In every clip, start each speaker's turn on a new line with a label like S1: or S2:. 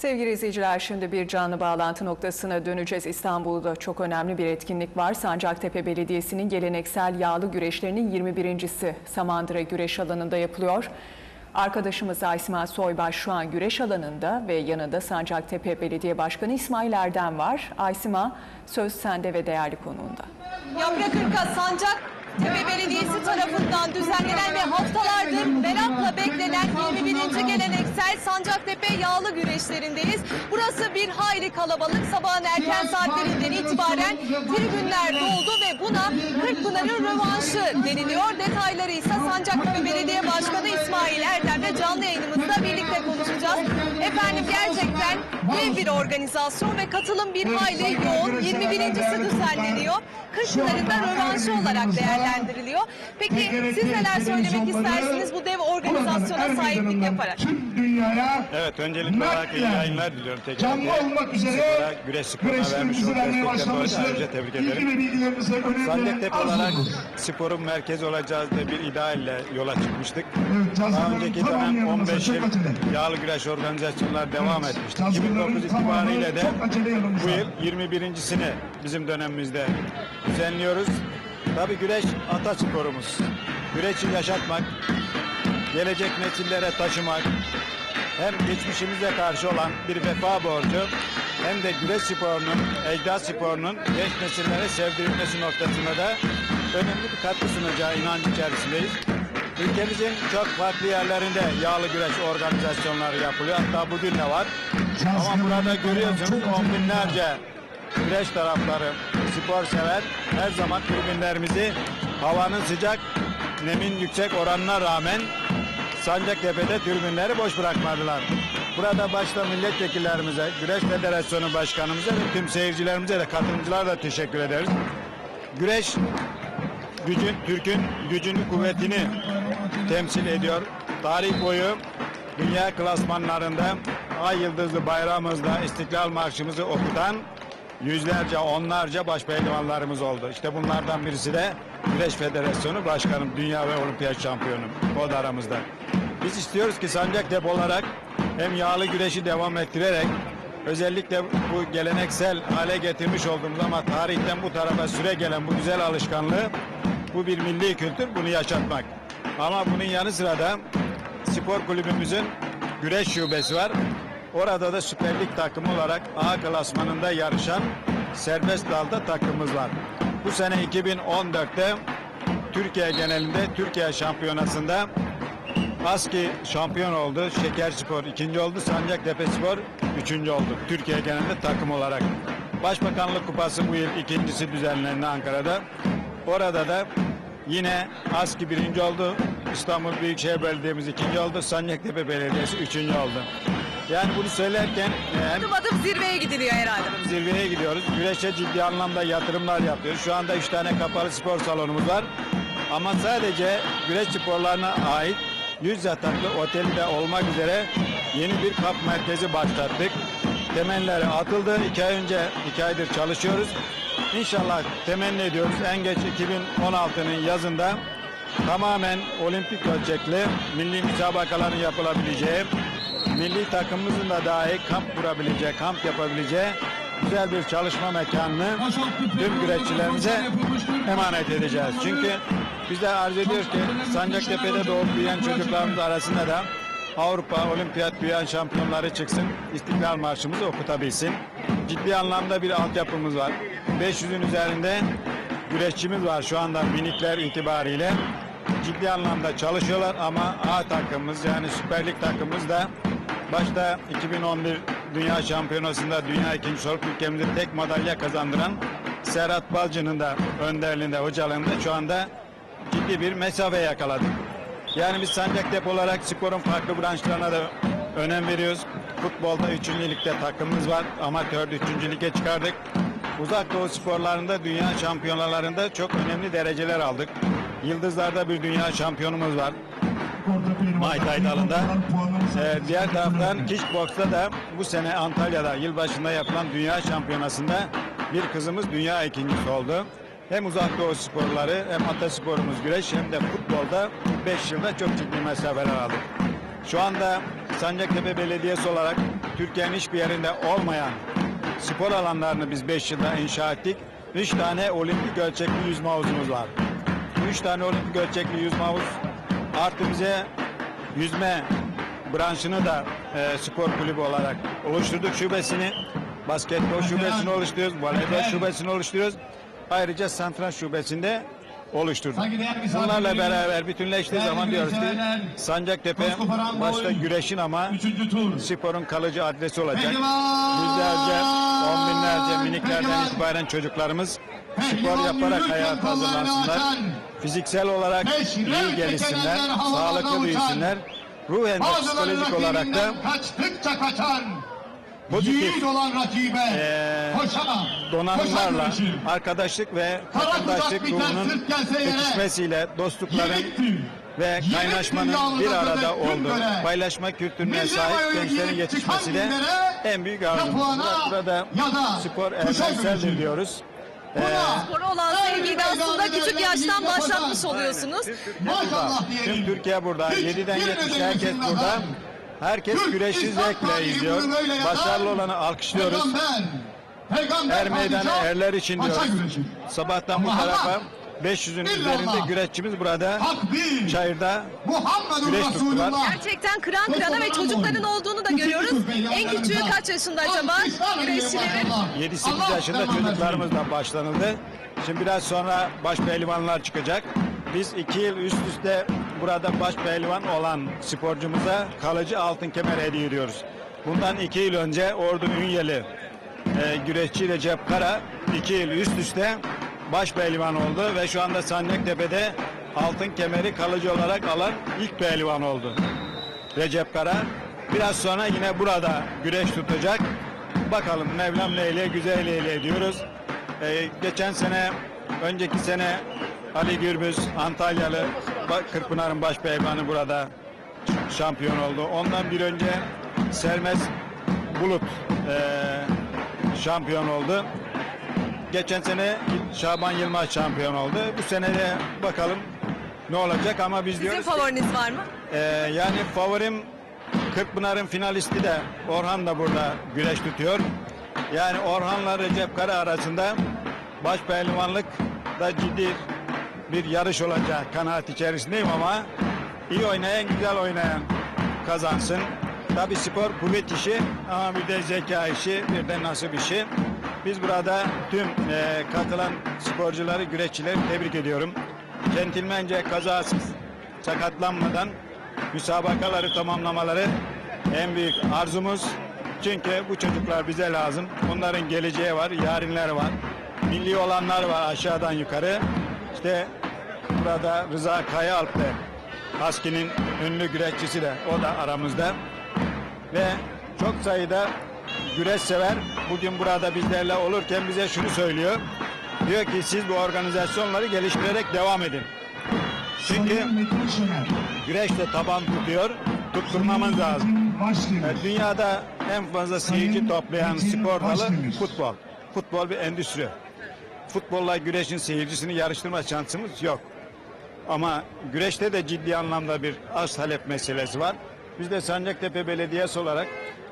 S1: Sevgili izleyiciler şimdi bir canlı bağlantı noktasına döneceğiz. İstanbul'da çok önemli bir etkinlik var. Sancaktepe Belediyesi'nin geleneksel yağlı güreşlerinin 21.si Samandıra Güreş Alanı'nda yapılıyor. Arkadaşımız Aysima Soybaş şu an güreş alanında ve yanında Sancaktepe Belediye Başkanı İsmail Erdem var. Aysima söz sende ve değerli konuğunda.
S2: Yaprak Irka Sancak Tepe Belediyesi tarafından düzenlenen ve haftalardır merakla beklenen 21. geleneksel Sancaktepe yağlı güreşlerindeyiz. Burası bir hayli kalabalık. Sabahın erken saatlerinden itibaren tribünler doldu ve buna Kırkpınar'ın rövanşı deniliyor. Detayları ise Sancaktepe Belediye Başkanı İsmail Erdem'le canlı yayınımızda birlikte konuşacağız. Efendim gerçekten Dev bir organizasyon ve katılım bir hayli yoğun. 21.si düzenleniyor. Kış günlerinden rövanşı olarak değerlendiriliyor. Peki siz neler söylemek istersiniz bu dev organizasyona sahiplik yaparak?
S3: Tüm dünyaya
S4: Evet öncelikle
S3: herkese
S4: yayınlar diliyorum tekrar.
S3: Canlı olmak üzere
S4: güreş sporuna vermiş olduğu
S3: vermeye başlamıştır.
S4: Tebrik ederim.
S3: İlgi
S4: ve
S3: bilgilerimize
S4: olarak sporun merkezi olacağız diye bir idealle yola çıkmıştık.
S3: Evet,
S4: Daha önceki dönem 15 yıl yağlı güreş organizasyonlar devam etmişti. 2000
S3: 2019
S4: itibariyle de bu yıl 21.sini bizim dönemimizde düzenliyoruz. Tabi güreş ata sporumuz. Güreşi yaşatmak, gelecek nesillere taşımak, hem geçmişimize karşı olan bir vefa borcu hem de güreş sporunun, ecdat sporunun genç nesillere sevdirilmesi noktasında da önemli bir katkı sunacağı inancı içerisindeyiz. Ülkemizin çok farklı yerlerinde yağlı güreş organizasyonları yapılıyor. Hatta bugün de var. Ama burada görüyorsunuz on binlerce güreş taraftarı, spor sever her zaman tribünlerimizi havanın sıcak, nemin yüksek oranına rağmen Sancaktepe'de tribünleri boş bırakmadılar. Burada başta milletvekillerimize, Güreş Federasyonu Başkanımıza ve tüm seyircilerimize de katılımcılara da teşekkür ederiz. Güreş gücün, Türk'ün gücünü, kuvvetini temsil ediyor. Tarih boyu dünya klasmanlarında ay yıldızlı bayrağımızda İstiklal Marşımızı okutan yüzlerce, onlarca baş pehlivanlarımız oldu. İşte bunlardan birisi de Güreş Federasyonu Başkanım, Dünya ve Olimpiyat Şampiyonu. O da aramızda. Biz istiyoruz ki Sancaktepe olarak hem yağlı güreşi devam ettirerek özellikle bu geleneksel hale getirmiş olduğumuz ama tarihten bu tarafa süre gelen bu güzel alışkanlığı bu bir milli kültür bunu yaşatmak. Ama bunun yanı sıra da spor kulübümüzün güreş şubesi var. Orada da Süper Lig takımı olarak A klasmanında yarışan serbest dalda takımımız var. Bu sene 2014'te Türkiye genelinde Türkiye şampiyonasında ASKİ şampiyon oldu. Şeker Spor ikinci oldu. Sancaktepe Spor üçüncü oldu. Türkiye genelinde takım olarak. Başbakanlık Kupası bu yıl ikincisi düzenlendi Ankara'da. Orada da yine ASKİ birinci oldu. İstanbul Büyükşehir Belediye'miz ikinci oldu. Sancaktepe Belediyesi üçüncü oldu. Yani bunu söylerken e, hem
S2: Adım adım zirveye gidiliyor herhalde.
S4: zirveye gidiyoruz. Güreşe ciddi anlamda yatırımlar yapıyoruz. Şu anda üç tane kapalı spor salonumuz var. Ama sadece güreş sporlarına ait 100 yataklı oteli de olmak üzere yeni bir kamp merkezi başlattık. Temelleri atıldı. İki ay önce, iki aydır çalışıyoruz. İnşallah temenni ediyoruz. En geç 2016'nın yazında tamamen olimpik ölçekli milli müsabakaların yapılabileceği, milli takımımızın da dahi kamp kurabileceği, kamp yapabileceği güzel bir çalışma mekanını tüm güreşçilerimize emanet edeceğiz. Çünkü biz de arz ediyoruz ki Sancaktepe'de doğup büyüyen çocuklarımız arasında da Avrupa Olimpiyat Dünya Şampiyonları çıksın, İstiklal Marşımızı okutabilsin. Ciddi anlamda bir altyapımız var. 500'ün üzerinde güreşçimiz var şu anda minikler itibariyle. Ciddi anlamda çalışıyorlar ama A takımımız yani Süper Lig takımımız da başta 2011 Dünya Şampiyonası'nda dünya ikincisi olup ülkemize tek madalya kazandıran Serhat Balcı'nın da önderliğinde, hocalığında şu anda ciddi bir mesafe yakaladık. Yani biz Sancaktepe olarak sporun farklı branşlarına da önem veriyoruz. Futbolda 3. ligde takımımız var. Amatörde 3. lige çıkardık. Uzak Doğu sporlarında dünya şampiyonalarında çok önemli dereceler aldık. Yıldızlarda bir dünya şampiyonumuz var. Muay Thai dalında. Ee, diğer taraftan kickbox'ta da bu sene Antalya'da yılbaşında yapılan dünya şampiyonasında bir kızımız dünya ikincisi oldu. Hem uzak doğu sporları hem atasporumuz güreş hem de futbolda 5 yılda çok ciddi mesafeler aldık. Şu anda Sancaktepe Belediyesi olarak Türkiye'nin hiçbir yerinde olmayan spor alanlarını biz 5 yılda inşa ettik. 3 tane olimpik ölçekli yüzme havuzumuz var. 3 tane olimpik ölçekli yüzme havuz artı bize yüzme branşını da e, spor kulübü olarak oluşturduk şubesini. Basketbol şubesini oluşturuyoruz, voleybol şubesini oluşturuyoruz. Ayrıca santranç şubesinde oluşturduk. Bunlarla beraber bütünleştiği zaman diyoruz ki Sancaktepe başta güreşin ama sporun kalıcı adresi olacak. Yüzlerce, on binlerce miniklerden itibaren çocuklarımız spor yaparak
S3: kollarını
S4: hazırlansınlar. Fiziksel olarak iyi gelişsinler, sağlıklı büyüsünler. Ruhen ve psikolojik olarak da
S3: kaçtıkça kaçan.
S4: Pozitif,
S3: Yiğit olan rakibe. koşamam.
S4: donanımlarla
S3: Koşan güreşir.
S4: arkadaşlık ve vatandaşlık ruhunun
S3: sırt gelse yere.
S4: yetişmesiyle dostlukların ve kaynaşmanın bir
S3: da
S4: arada olduğu, paylaşma kültürüne sahip gençlerin
S3: giyip
S4: yetişmesi
S3: çıkan
S4: de
S3: günlere
S4: en büyük
S3: yapılan'a
S4: Burada
S3: ya da
S4: spor evrenseldir diyoruz. Ee,
S2: Spora olan sevgiyi de aslında küçük yaştan başlatmış oluyorsunuz.
S3: Maşallah
S4: Tüm
S3: diyelim.
S4: Türkiye burada.
S3: Hiç
S4: 7'den
S3: bir
S4: 70'e
S3: nedeni
S4: herkes
S3: yüzünden
S4: burada. Herkes
S3: Türk
S4: güreşi
S3: İslam
S4: zevkle izliyor. Başarılı olanı alkışlıyoruz.
S3: Peygamber, peygamber
S4: Er meydanı
S3: padişah,
S4: erler için diyoruz. Sabahtan bu tarafa
S3: hak,
S4: 500'ün
S3: illallah.
S4: üzerinde güreşçimiz burada.
S3: Hak bir.
S4: Çayırda
S3: Muhammedur
S4: güreş tuttular.
S2: Gerçekten kıran kırana ve çocukların olduğunu da görüyoruz. En küçüğü kaç yaşında acaba güreşçilerin?
S4: 7-8 yaşında çocuklarımız da başlanıldı. Şimdi biraz sonra baş pehlivanlar çıkacak. Biz iki yıl üst üste burada baş pehlivan olan sporcumuza kalıcı altın kemer hediye ediyoruz. Bundan iki yıl önce Ordu Ünyeli e, güreşçi Recep Kara iki yıl üst üste baş pehlivan oldu ve şu anda Sancaktepe'de altın kemeri kalıcı olarak alan ilk pehlivan oldu. Recep Kara. Biraz sonra yine burada güreş tutacak. Bakalım Mevlam neyle güzel eyle diyoruz. Ee, geçen sene, önceki sene Ali Gürbüz, Antalyalı, Kırkpınar'ın baş pehlivanı burada şampiyon oldu. Ondan bir önce Selmez Bulut ee, şampiyon oldu. Geçen sene Şaban Yılmaz şampiyon oldu. Bu sene de bakalım ne olacak ama biz
S2: Sizin
S4: diyoruz ki-
S2: favoriniz var mı?
S4: ee, yani favorim Kırkpınar'ın finalisti de Orhan da burada güreş tutuyor. Yani Orhan'la Recep Kara arasında baş pehlivanlık da ciddi bir yarış olacak kanaat içerisindeyim ama iyi oynayan güzel oynayan kazansın. Tabi spor kuvvet işi ama bir de zeka işi bir de nasip işi. Biz burada tüm e, katılan sporcuları, güreşçileri tebrik ediyorum. Centilmence kazasız, sakatlanmadan müsabakaları tamamlamaları en büyük arzumuz. Çünkü bu çocuklar bize lazım. Bunların geleceği var, yarınları var. Milli olanlar var aşağıdan yukarı. İşte burada Rıza Kayaalp de Haski'nin ünlü güreşçisi de o da aramızda. Ve çok sayıda güreş sever bugün burada bizlerle olurken bize şunu söylüyor. Diyor ki siz bu organizasyonları geliştirerek devam edin. Çünkü
S3: Şener.
S4: güreşte taban tutuyor, tutturmamız lazım. E, Dünyada en fazla seyirci toplayan spor dalı futbol. Futbol bir endüstri. Futbolla güreşin seyircisini yarıştırma şansımız yok. Ama güreşte de ciddi anlamda bir arz talep meselesi var. Biz de Sancaktepe Belediyesi olarak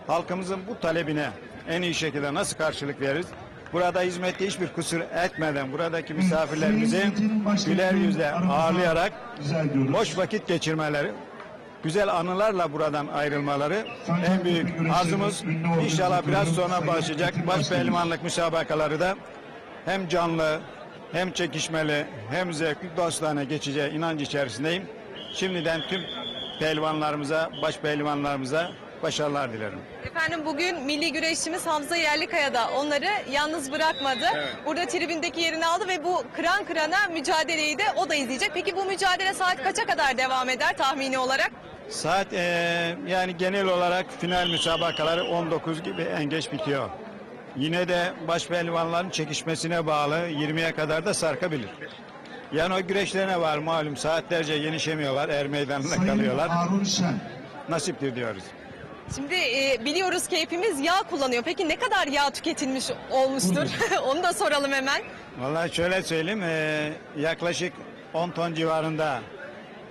S4: halkımızın bu talebine en iyi şekilde nasıl karşılık veririz? Burada hizmette hiçbir kusur etmeden buradaki misafirlerimizi güler yüzle ağırlayarak boş vakit geçirmeleri, güzel anılarla buradan ayrılmaları en büyük arzumuz. İnşallah biraz sonra başlayacak baş pehlivanlık müsabakaları da hem canlı hem çekişmeli hem zevkli dostane geçeceği inancı içerisindeyim. Şimdiden tüm pehlivanlarımıza, baş pehlivanlarımıza başarılar dilerim.
S2: Efendim bugün milli güreşçimiz Hamza Yerlikaya da onları yalnız bırakmadı. Burada tribündeki yerini aldı ve bu kıran kırana mücadeleyi de o da izleyecek. Peki bu mücadele saat kaça kadar devam eder tahmini olarak?
S4: Saat eee, yani genel olarak final müsabakaları 19 gibi en geç bitiyor. Yine de baş pehlivanların çekişmesine bağlı 20'ye kadar da sarkabilir. Yani o güreşlerine var malum saatlerce yenişemiyorlar er meydanında
S3: Sayın
S4: kalıyorlar.
S3: Harun Şen.
S4: Nasiptir diyoruz.
S2: Şimdi e, biliyoruz ki hepimiz yağ kullanıyor. Peki ne kadar yağ tüketilmiş olmuştur? Onu da soralım hemen.
S4: Vallahi şöyle söyleyeyim eee, yaklaşık 10 ton civarında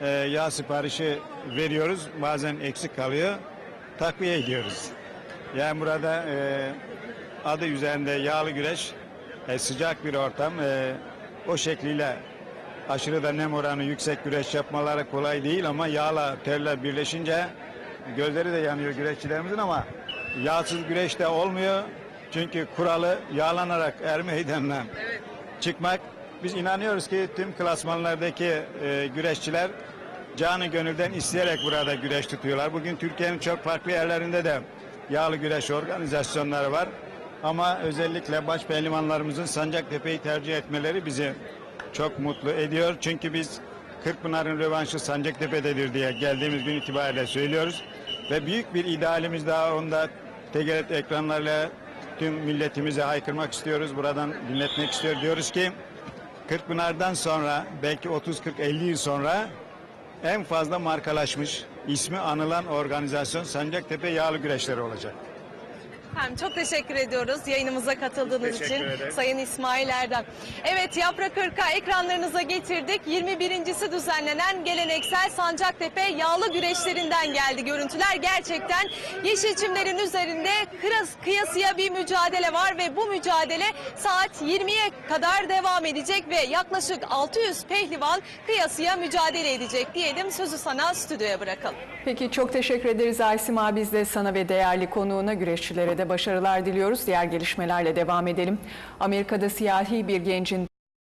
S4: eee, yağ siparişi veriyoruz. Bazen eksik kalıyor. Takviye ediyoruz. Yani burada e, adı üzerinde yağlı güreş e, sıcak bir ortam. E, o şekliyle aşırı da nem oranı yüksek güreş yapmaları kolay değil ama yağla terler birleşince gözleri de yanıyor güreşçilerimizin ama yağsız güreş de olmuyor. Çünkü kuralı yağlanarak er meydanına çıkmak. Biz inanıyoruz ki tüm klasmanlardaki e, güreşçiler canı gönülden isteyerek burada güreş tutuyorlar. Bugün Türkiye'nin çok farklı yerlerinde de yağlı güreş organizasyonları var. Ama özellikle baş pehlivanlarımızın Sancaktepe'yi tercih etmeleri bizi çok mutlu ediyor. Çünkü biz Kırkpınar'ın rövanşı Sancaktepe'dedir diye geldiğimiz gün itibariyle söylüyoruz. Ve büyük bir idealimiz daha onda TGRT ekranlarıyla tüm milletimize haykırmak istiyoruz. Buradan dinletmek istiyor. Diyoruz ki Kırkpınar'dan sonra belki 30-40-50 yıl sonra en fazla markalaşmış, ismi anılan organizasyon Sancaktepe Yağlı Güreşleri olacak.
S2: Efendim çok teşekkür ediyoruz yayınımıza katıldığınız
S4: Teşekkür
S2: için
S4: ederim.
S2: Sayın İsmail Erdem. Evet Yaprak Irk'a ekranlarınıza getirdik. 21.si düzenlenen geleneksel Sancaktepe yağlı güreşlerinden geldi görüntüler. Gerçekten Yeşilçimlerin üzerinde kıyas, kıyasıya bir mücadele var ve bu mücadele saat 20'ye kadar devam edecek ve yaklaşık 600 pehlivan kıyasıya mücadele edecek diyelim. Sözü sana stüdyoya bırakalım.
S1: Peki çok teşekkür ederiz Aysima. Biz de sana ve değerli konuğuna güreşçilere de başarılar diliyoruz. Diğer gelişmelerle devam edelim. Amerika'da siyahi bir gencin